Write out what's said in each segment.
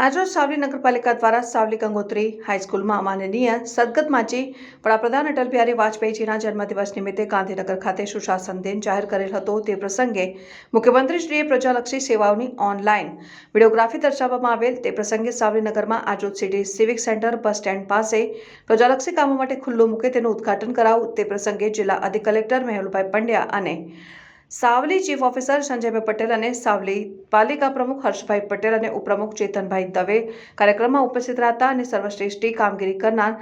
આજરોજ સાવલી નગરપાલિકા દ્વારા સાવલી ગંગોત્રી હાઈસ્કૂલમાં માનનીય સદગત માજી વડાપ્રધાન અટલ બિહારી વાજપેયીજીના જન્મદિવસ નિમિત્તે ગાંધીનગર ખાતે સુશાસન દિન જાહેર કરેલ હતો. તે પ્રસંગે મુખ્યમંત્રીશ્રીએ પ્રજાલક્ષી સેવાઓની ઓનલાઈન વિડીયોગ્રાફી દર્શાવવામાં આવેલ. તે પ્રસંગે સાવલીનગરમાં આજરોજ city civic centre bus stand પાસે પ્રજાલક્ષી કામો માટે ખુલ્લું મૂકે તેનું ઉદ્ઘાટન કરાવું. તે પ્રસંગે જિલ્લા અધિક કલેક્ટર મેહુલભાઈ પંડ્યા અને સાવલી ચીફ ઓફિસર સંજયભાઈ પટેલ અને સાવલી પાલિકા પ્રમુખ હર્ષભાઈ પટેલ અને ઉપપ્રમુખ ચેતનભાઈ દવે કાર્યક્રમમાં ઉપસ્થિત રહ્યા અને સર્વશ્રેષ્ઠી કામગીરી કરનાર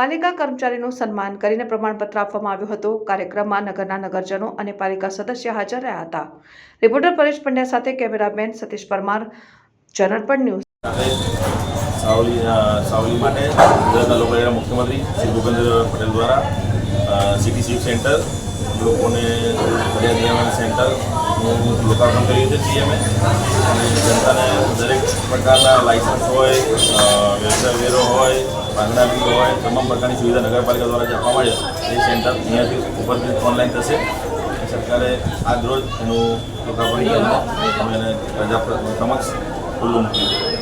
પાલિકા કર્મચારીનું સન્માન કરીને પ્રમાણપત્ર આપવામાં આવ્યું હતું. કાર્યક્રમમાં નગરના નગરજનો અને પાલિકા સદસ્ય હાજર રહ્યા હતા. રિપોર્ટર પરેશ પંડ્યા સાથે કેમેરામેન સતીશ પરમાર જનરપણ ન્યૂઝ. સાવલી સાવલી માટે ગુજરાતના લોકલાડીલા મુખ્યમંત્રી શ્રી ભૂપેન્દ્ર પટેલ દ્વારા સિટી સિવિક સેન્ટર લોકોને ફરિયાદ નિવારણ સેન્ટરનું લોકાર્પણ કર્યું છે સીએમએ અને જનતાને દરેક પ્રકારના લાઇસન્સ હોય વ્યવસાય વેરો હોય, ભાગના બિલ હોય, તમામ પ્રકારની સુવિધા નગરપાલિકા દ્વારા જે આપવામાં આવે એ સેન્ટર અહીંયાથી ઉપરથી ઓનલાઈન થશે. સરકારે આજ રોજ એનું લોકાર્પણ કર્યું અમે એને પ્રજા સમક્ષ ખુલ્લું મૂક્યું